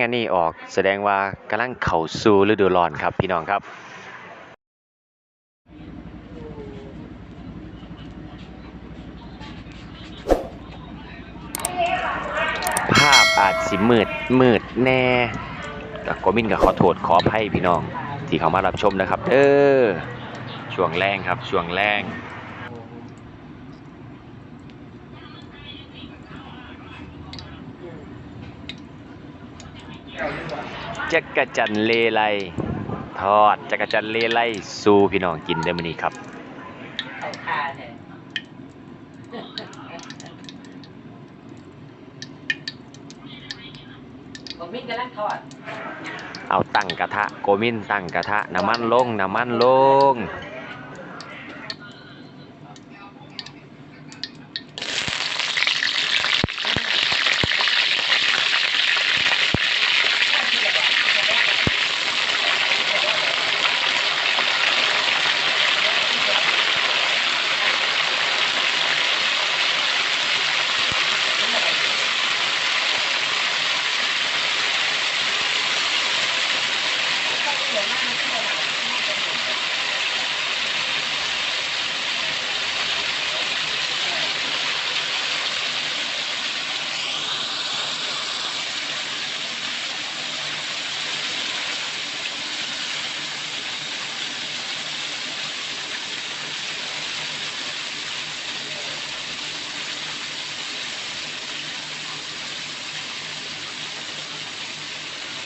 แม่งอันนี้ออกแสดงว่ากำลังเข้าสู่ฤดูร้อนครับพี่น้องครับภาพอาจสิมืดมืดแน่ก็มินก็ขอโทษขออภัยพี่น้อง ที่เขามารับชมนะครับ เออช่วงแรงครับช่วงแรง จักรจันทร์เลไลทอดจักรจันทร์เลไลสู่พี่น้องกินได้มื้อนี้ครับเข้าคาเนี่ยผมมิ้นกำลังทอดเอาตั้งกระทะโกมินตั้งกระทะน้ำมันลงน้ำมันลง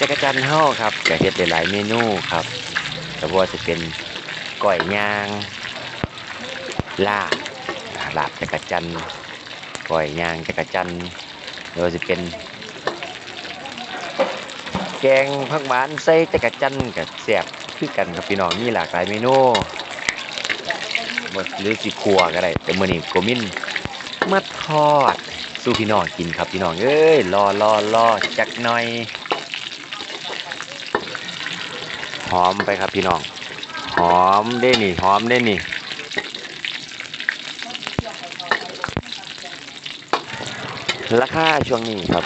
จักรจันทร์เฮาครับก็เฮ็ดได้หลายเมนูครับแต่ว่าจะเป็นก้อยย่างลาบลาบจักรจันทร์ก้อยย่างจักรจันทร์หรือว่าจะเป็น แกงผักหวานใส่จักรจันทร์กับแซ่บคือกันครับพี่น้องมีหลากหลายเมนูหรือสิครัวก็ได้แต่เมื้อนี้โกมินมาทอดสู่พี่น้องกินครับพี่น้องเอ้ยรอรอรอจักหน่อย หอมไปครับพี่น้อง หอมได้นี่ หอมได้นี่ราคาช่วงนี้ครับ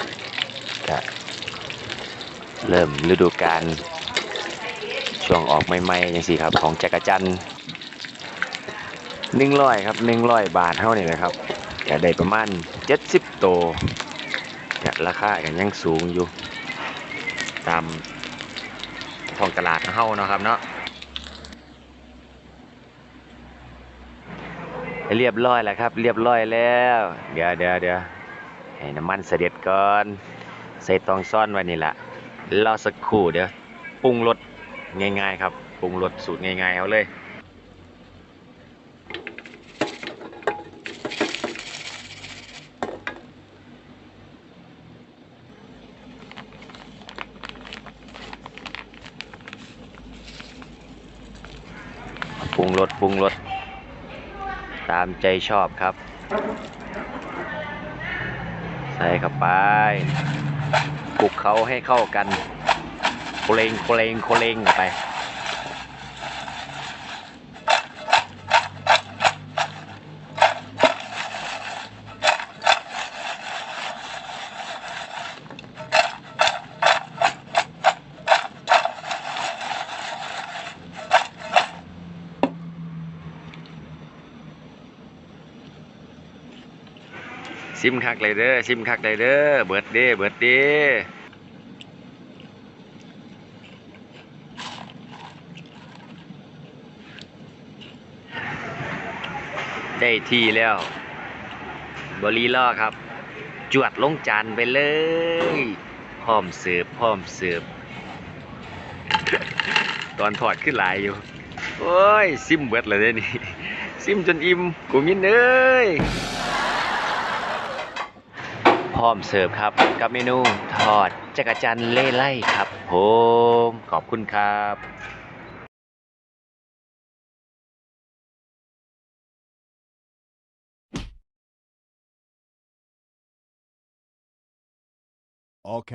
จะเริ่มฤดูกาลช่วงออกใหม่ๆอย่างสี่ครับ ของจักรจันหนึ่งร้อยครับหนึ่งร้อยบาทเท่านี้นะครับจะได้ประมาณเจ็ดสิบโตวเนี่ราคากันยังสูงอยู่ ตาม ท้องตลาดเฮาเนาะครับเนาะเรียบร้อยแล้วครับ เรียบร้อยแล้ว เดี๋ยวเดี๋ยวเดี๋ยวให้น้ำมันเสด็จก่อน ใส่ตองซ่อนไว้นี่แหละรอสักครู่เดี๋ยวปรุงรสง่ายๆครับปรุงรสสูตรง่ายๆเอาเลย รสปรุงรสตามใจชอบครับ ใส่เข้าไปปลุกเขาให้เข้ากันโคเลงโคเลงโคเลงเข้าไป ซิมคักเลยเด้อซิมคักเลยเด้อเบิดเด้เบิดเด้ได้ที่แล้ว บรีล่อครับ จวดลงจานไปเลยพร้อมเสิร์ฟพร้อมเสิร์ฟตอนถอดขึ้นหลายอยู่ โอ้ย ซิมเบิดเลยเด้นี่ ซิมจนอิ่มกูมินเอ้ย ร้อมเสิร์ฟครับ กับเมนูทอดจักรจันเล่ไล่ครับผมขอบคุณครับโอเค